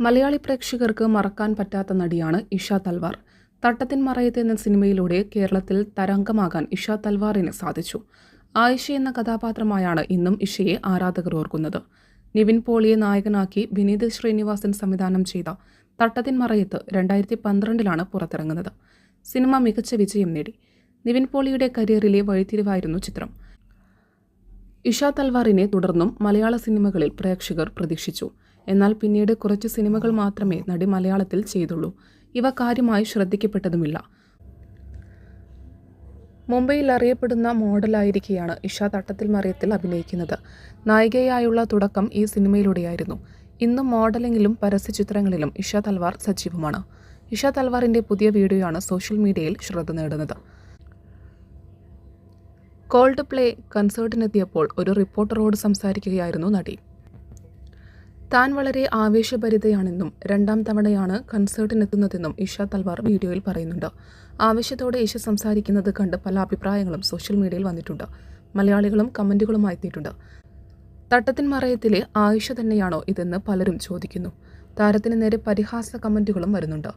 മലയാളി പ്രേക്ഷകർക്ക് മറക്കാൻ പറ്റാത്ത നടിയാണ് ഇഷ തൽവാർ. തട്ടത്തിൻ മറയത്ത് എന്ന സിനിമയിലൂടെ കേരളത്തിൽ തരംഗമാകാൻ ഇഷ തൽവാറിന് സാധിച്ചു. ആയിഷ എന്ന കഥാപാത്രമായാണ് ഇന്നും ഇഷയെ ആരാധകർ ഓർക്കുന്നത്. നിവിൻ പോളിയെ നായകനാക്കി വിനീത് ശ്രീനിവാസൻ സംവിധാനം ചെയ്ത തട്ടത്തിൻ മറയത്ത് രണ്ടായിരത്തി പന്ത്രണ്ടിലാണ് പുറത്തിറങ്ങുന്നത്. സിനിമ മികച്ച വിജയം നേടി. നിവിൻ പോളിയുടെ കരിയറിലെ വഴിത്തിരിവായിരുന്നു ചിത്രം. ഇഷ തൽവാറിനെ തുടർന്നും മലയാള സിനിമകളിൽ പ്രേക്ഷകർ പ്രതീക്ഷിച്ചു. എന്നാൽ പിന്നീട് കുറച്ച് സിനിമകൾ മാത്രമേ നടി മലയാളത്തിൽ ചെയ്തുള്ളൂ. ഇവ കാര്യമായി ശ്രദ്ധിക്കപ്പെട്ടതുമില്ല. മുംബൈയിൽ അറിയപ്പെടുന്ന മോഡലായിരിക്കെയാണ് ഇഷ തട്ടത്തിൽ മറിയത്തിൽ അഭിനയിക്കുന്നത്. നായികയായുള്ള തുടക്കം ഈ സിനിമയിലൂടെയായിരുന്നു. ഇന്നും മോഡലിംഗിലും പരസ്യചിത്രങ്ങളിലും ഇഷ തൽവാർ സജീവമാണ്. ഇഷ തൽവാറിന്റെ പുതിയ വീഡിയോയാണ് സോഷ്യൽ മീഡിയയിൽ ശ്രദ്ധ നേടുന്നത്. കോൾഡ് പ്ലേ കൺസേർട്ടിനെത്തിയപ്പോൾ ഒരു റിപ്പോർട്ടറോട് സംസാരിക്കുകയായിരുന്നു നടി. താൻ വളരെ ആവേശഭരിതയാണെന്നും രണ്ടാം തവണയാണ് കൺസേർട്ടിനെത്തുന്നതെന്നും ഇഷ തൽവാർ വീഡിയോയിൽ പറയുന്നുണ്ട്. ആവേശത്തോടെ ഇഷ സംസാരിക്കുന്നത് കണ്ട് പല അഭിപ്രായങ്ങളും സോഷ്യൽ മീഡിയയിൽ വന്നിട്ടുണ്ട്. മലയാളികളും കമന്റുകളുമായി എത്തിയിട്ടുണ്ട്. തട്ടത്തിൻ മറയത്തിലെ ആയിഷ തന്നെയാണോ ഇതെന്ന് പലരും ചോദിക്കുന്നു. താരത്തിന് നേരെ പരിഹാസ കമന്റുകളും വരുന്നുണ്ട്.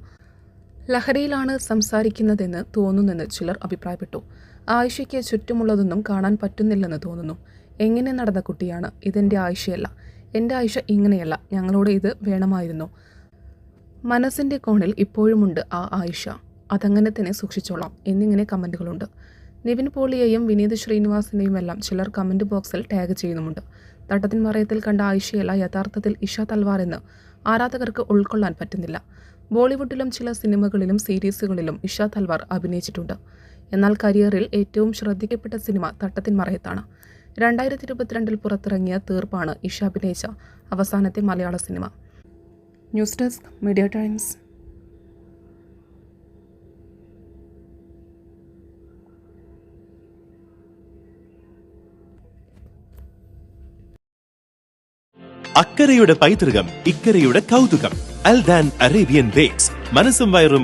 ലഹരിയിലാണ് സംസാരിക്കുന്നതെന്ന് തോന്നുന്നെന്ന് ചിലർ അഭിപ്രായപ്പെട്ടു. ആയിഷയ്ക്ക് ചുറ്റുമുള്ളതൊന്നും കാണാൻ പറ്റുന്നില്ലെന്ന് തോന്നുന്നു. എങ്ങനെ നടന്ന കുട്ടിയാണ് ഇതെന്റെ ആയിഷയല്ല. എന്റെ ആയിഷ ഇങ്ങനെയല്ല ഞങ്ങളോട് ഇത് വേണമായിരുന്നു. മനസ്സിന്റെ കോണിൽ ഇപ്പോഴുമുണ്ട് ആ ആയിഷ. അതങ്ങനെ തന്നെ സൂക്ഷിച്ചോളാം എന്നിങ്ങനെ കമന്റുകളുണ്ട്. നിവിൻ പോളിയെയും വിനീത് ശ്രീനിവാസിനെയും എല്ലാം ചിലർ കമന്റ് ബോക്സിൽ ടാഗ് ചെയ്യുന്നുമുണ്ട്. തട്ടത്തിൻ മറയത്തിൽ കണ്ട ആയിഷയല്ല യഥാർത്ഥത്തിൽ ഇഷ തൽവാർ എന്ന് ആരാധകർക്ക് ഉൾക്കൊള്ളാൻ പറ്റുന്നില്ല. ബോളിവുഡിലും ചില സിനിമകളിലും സീരീസുകളിലും ഇഷ തൽവാർ അഭിനയിച്ചിട്ടുണ്ട്. എന്നാൽ കരിയറിൽ ഏറ്റവും ശ്രദ്ധിക്കപ്പെട്ട സിനിമ തട്ടത്തിൻ മറയത്താണ്. രണ്ടായിരത്തി ഇരുപത്തിരണ്ടിൽ പുറത്തിറങ്ങിയ തീർപ്പാണ് ഇഷ അഭിനയിച്ച അവസാനത്തെ മലയാള cinema. News desk media times. അക്കരയുടെ പൈതൃകം ഇക്കരയുടെ കൗതുകം അൽദാൻ വയറും